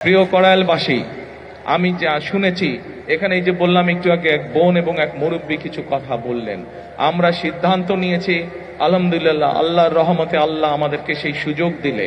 প্রিয় করায়ালবাসী আমি যা শুনেছি, এখানে এই যে বললাম একটু আগে এক বোন এবং এক মুরব্বী কিছু কথা বললেন। আমরা সিদ্ধান্ত নিয়েছি, আলহামদুলিল্লাহ, আল্লাহর রহমতে আল্লাহ আমাদেরকে সেই সুযোগ দিলে।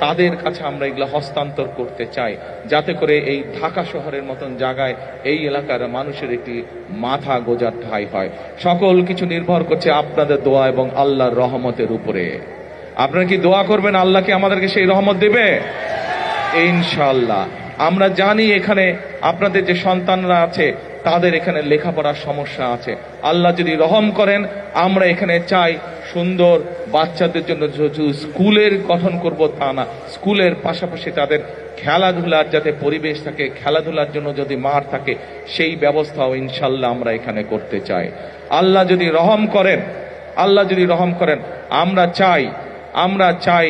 তাদের কাছে আমরা এগুলো হস্তান্তর করতে চাই। যাতে করে এই ঢাকা শহরের মতন জায়গায় এই এলাকার মানুষের একটি মাথা গোজার ঠাই হয়। সকল কিছু নির্ভর করছে আপনাদের দোয়া এবং আল্লাহর রহমতের উপরে। আপনারা কি দোয়া করবেন আল্লাহকে আমাদেরকে সেই রহমত দেবে? ইনশাল্লাহ আমরা জানি এখানে আপনাদের যে সন্তানরা আছে তাদের এখানে লেখাপড়ার সমস্যা আছে। আল্লাহ যদি রহম করেন, আমরা এখানে চাই সুন্দর বাচ্চাদের জন্য স্কুলের গঠন করব তা না। স্কুলের পাশাপাশি তাদের খেলাধুলার যাতে পরিবেশ থাকে, খেলাধুলার জন্য যদি মাঠ থাকে, সেই ব্যবস্থাও ইনশাল্লাহ আমরা এখানে করতে চাই। আল্লাহ যদি রহম করেন, আল্লাহ যদি রহম করেন, আমরা চাই আমরা চাই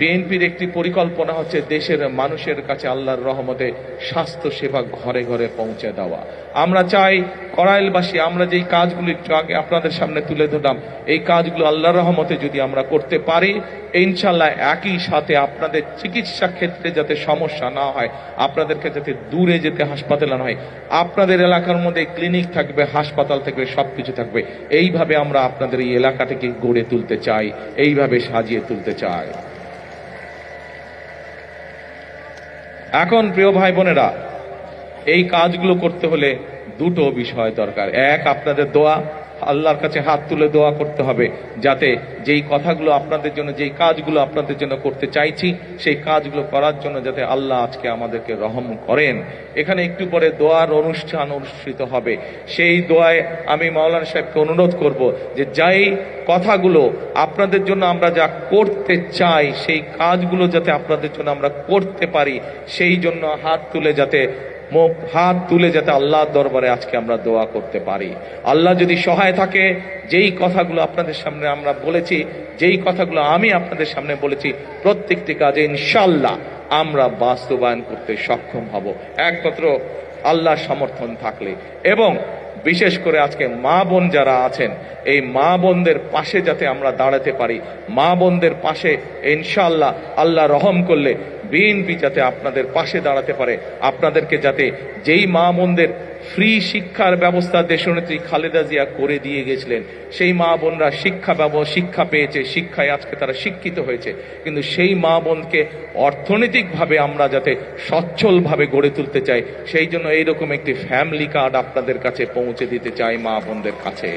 বিএনপির একটি পরিকল্পনা হচ্ছে দেশের মানুষের কাছে আল্লাহর রহমতে স্বাস্থ্য সেবা ঘরে ঘরে পৌঁছে দেওয়া। আমরা চাই করাইলবাসী, আমরা যেই কাজগুলো আগে আপনাদের সামনে তুলে ধরলাম, এই কাজগুলো আল্লাহর রহমতে যদি আমরা করতে পারি ইনশাল্লাহ একই সাথে আপনাদের চিকিৎসা ক্ষেত্রে যাতে সমস্যা না হয়, আপনাদেরকে যাতে দূরে যেতে হাসপাতালে না হয়, আপনাদের এলাকার মধ্যে ক্লিনিক থাকবে, হাসপাতাল থাকবে সব কিছু থাকবে, এইভাবে আমরা আপনাদের এই এলাকাটাকে গড়ে তুলতে চাই, এইভাবে সাজিয়ে তুলতে চাই। এখন প্রিয় ভাই বোনেরা এই কাজগুলো করতে হলে দুটো বিষয় দরকার। এক আপনাদের দোয়া আল্লাহর কাছে হাত তুলে দোয়া করতে হবে, যাতে যেই কথাগুলো আপনাদের জন্য, যেই কাজগুলো আপনাদের জন্য করতে চাইছি, সেই কাজগুলো করার জন্য যাতে আল্লাহ আজকে আমাদেরকে রহম করেন। এখানে একটু পরে দোয়ার অনুষ্ঠান অনুষ্ঠিত হবে। সেই দোয়ায় আমি মাওলানা সাহেবকে অনুরোধ করব যে যাই কথাগুলো আপনাদের জন্য আমরা যা করতে চাই, সেই কাজগুলো যাতে আপনাদের জন্য আমরা করতে পারি, সেই জন্য হাত তুলে যাতে হাত তুলে যাতে আল্লাহর দরবারে আজকে আমরা দোয়া করতে পারি। আল্লাহ যদি সহায় থাকে, যেই কথাগুলো আপনাদের সামনে আমরা বলেছি, যেই কথাগুলো আমি আপনাদের সামনে বলেছি, প্রত্যেকটি কাজে ইনশাল্লাহ আমরা বাস্তবায়ন করতে সক্ষম হব। একমাত্র আল্লাহর সমর্থন থাকলে। এবং বিশেষ করে আজকে মা বোন যারা আছেন, এই মা বোনদের পাশে যাতে আমরা দাঁড়াতে পারি, মা বোনদের পাশে ইনশাল্লাহ আল্লাহ রহম করলে বিএনপি যাতে আপনাদের পাশে দাঁড়াতে পারে, আপনাদেরকে যাতে যেই মা বোনদের ফ্রি শিক্ষার ব্যবস্থা দেশনেত্রী খালেদা জিয়া করে দিয়ে গেছিলেন, সেই মা বোনরা শিক্ষা শিক্ষা পেয়েছে, শিক্ষায় আজকে তারা শিক্ষিত হয়েছে। কিন্তু সেই মা বোনকে অর্থনৈতিকভাবে আমরা যাতে সচ্ছলভাবে গড়ে তুলতে চাই, সেই জন্য এইরকম একটি ফ্যামিলি কার্ড আপনাদের কাছে পৌঁছে দিতে চাই মা বোনদের কাছে।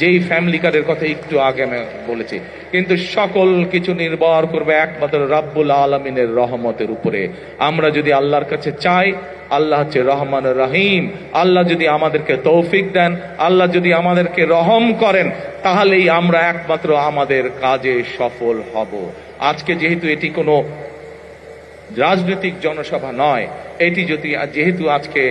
যেই ফ্যামিলি কার্ডের কথা একটু আগে আমি বলেছি, কিন্তু সকল কিছু নির্ভর করবে একমাত্র রাব্বুল আলমিনের রহমতের উপরে। আমরা যদি আল্লাহর কাছে চাই, আল্লাহ হচ্ছে রহমান রহিম। আল্লাহ যদি আমাদেরকে তৌফিক দেন, আল্লাহ যদি আমাদেরকে রহম করেন, তাহলেই আমরা একমাত্র আমাদের কাজে সফল হব। আজকে যেহেতু এটি কোনো রাজনৈতিক জনসভা নয়, এটি যদি, যেহেতু আজকে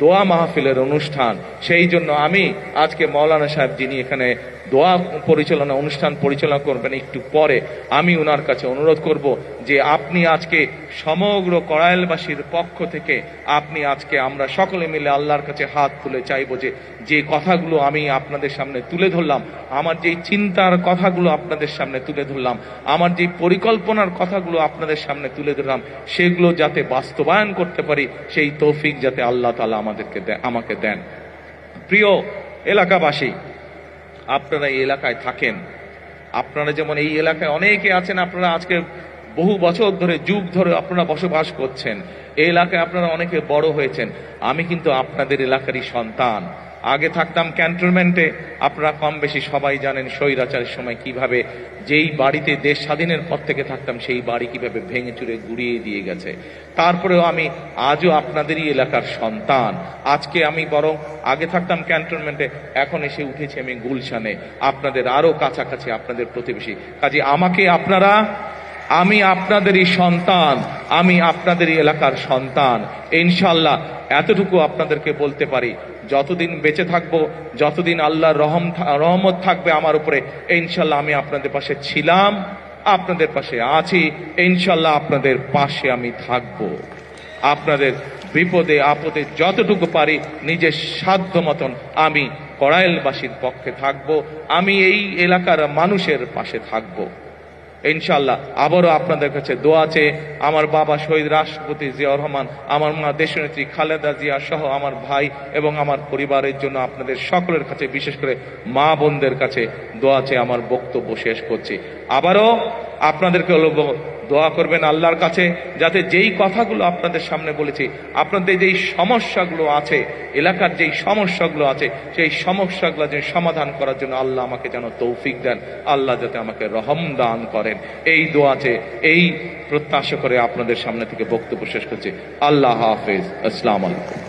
দোয়া মাহফিলের অনুষ্ঠান। সেই জন্য আমি আজকে মৌলানা সাহেব যিনি এখানে দোয়া পরিচালনা, অনুষ্ঠান পরিচালনা করবেন একটু পরে, আমি ওনার কাছে অনুরোধ করব যে আপনি আজকে সমগ্র করাইলবাসীর পক্ষ থেকে আপনি আজকে আমরা সকলে মিলে আল্লাহর কাছে হাত তুলে চাইব যে যে কথাগুলো আমি আপনাদের সামনে তুলে ধরলাম, আমার যেই চিন্তার কথাগুলো আপনাদের সামনে তুলে ধরলাম, আমার যে পরিকল্পনার কথাগুলো আপনাদের সামনে তুলে ধরলাম, সেগুলো যাতে বাস্তবায়ন করতে পারি, সেই তৌফিক যাতে আল্লাহ তালা আমাদেরকে দেন আমাকে দেন। প্রিয় এলাকাবাসী, আপনারা এই এলাকায় থাকেন। আপনারা যেমন এই এলাকায় অনেকে আছেন, আপনারা আজকে বহু বছর ধরে, যুগ ধরে আপনারা বসবাস করছেন। এই এলাকায় আপনারা অনেকে বড় হয়েছেন। আমি কিন্তু আপনাদের এলাকারই সন্তান। আগে থাকতাম ক্যান্টনমেন্টে। আপনারা কম বেশি সবাই জানেন স্বৈরাচারের সময় কীভাবে যেই বাড়িতে দেশ স্বাধীনের পর থেকে থাকতাম, সেই বাড়ি কীভাবে ভেঙে চুরে গুড়িয়ে দিয়ে গেছে। তারপরেও আমি আজও আপনাদেরই এলাকার সন্তান। আজকে আমি বরং আগে থাকতাম ক্যান্টনমেন্টে, এখন এসে উঠেছি আমি গুলশানে। আপনাদের আরও কাছাকাছি আপনাদের প্রতিবেশী। কাজে আমাকে আপনারা, আমি আপনাদেরই সন্তান, আমি আপনাদেরই এলাকার সন্তান। ইনশাল্লাহ এতটুকু আপনাদেরকে বলতে পারি। যতদিন বেঁচে থাকব, যতদিন আল্লাহর রহম রহমত থাকবে আমার উপরে, ইনশাল্লাহ আমি আপনাদের পাশে ছিলাম, আপনাদের পাশে আছি, ইনশাল্লাহ আপনাদের পাশে আমি থাকব। আপনাদের বিপদে, আপদে যতটুকু পারি, নিজের সাধ্য মতন আমি কড়াইলবাসীর পক্ষে থাকব, আমি এই এলাকার মানুষের পাশে থাকব। ইনশাল্লাহ আবারও আপনাদের কাছে দোয়া চেয়ে আমার বাবা শহীদ রাষ্ট্রপতি জিয়া রহমান, আমার মা দেশনেত্রী খালেদা জিয়া সহ আমার ভাই এবং আমার পরিবারের জন্য আপনাদের সকলের কাছে, বিশেষ করে মা বোনদের কাছে দোয়া চেয়ে আমার বক্তব্য শেষ করছি। আবারও আপনাদেরকে দোয়া করবেন আল্লাহর কাছে, যাতে যেই কথাগুলো আপনাদের সামনে বলেছি, আপনাদের যেই সমস্যাগুলো আছে, এলাকার যেই সমস্যাগুলো আছে, সেই সমস্যাগুলো যে সমাধান করার জন্য আল্লাহ আমাকে যেন তৌফিক দেন, আল্লাহ যাতে আমাকে রহম দান করেন। এই দোয়াতে, এই প্রত্যাশা করে আপনাদের সামনে থেকে বক্তব্য শেষ করছি। আল্লাহ হাফেজ। আসসালাম আলাইকুম।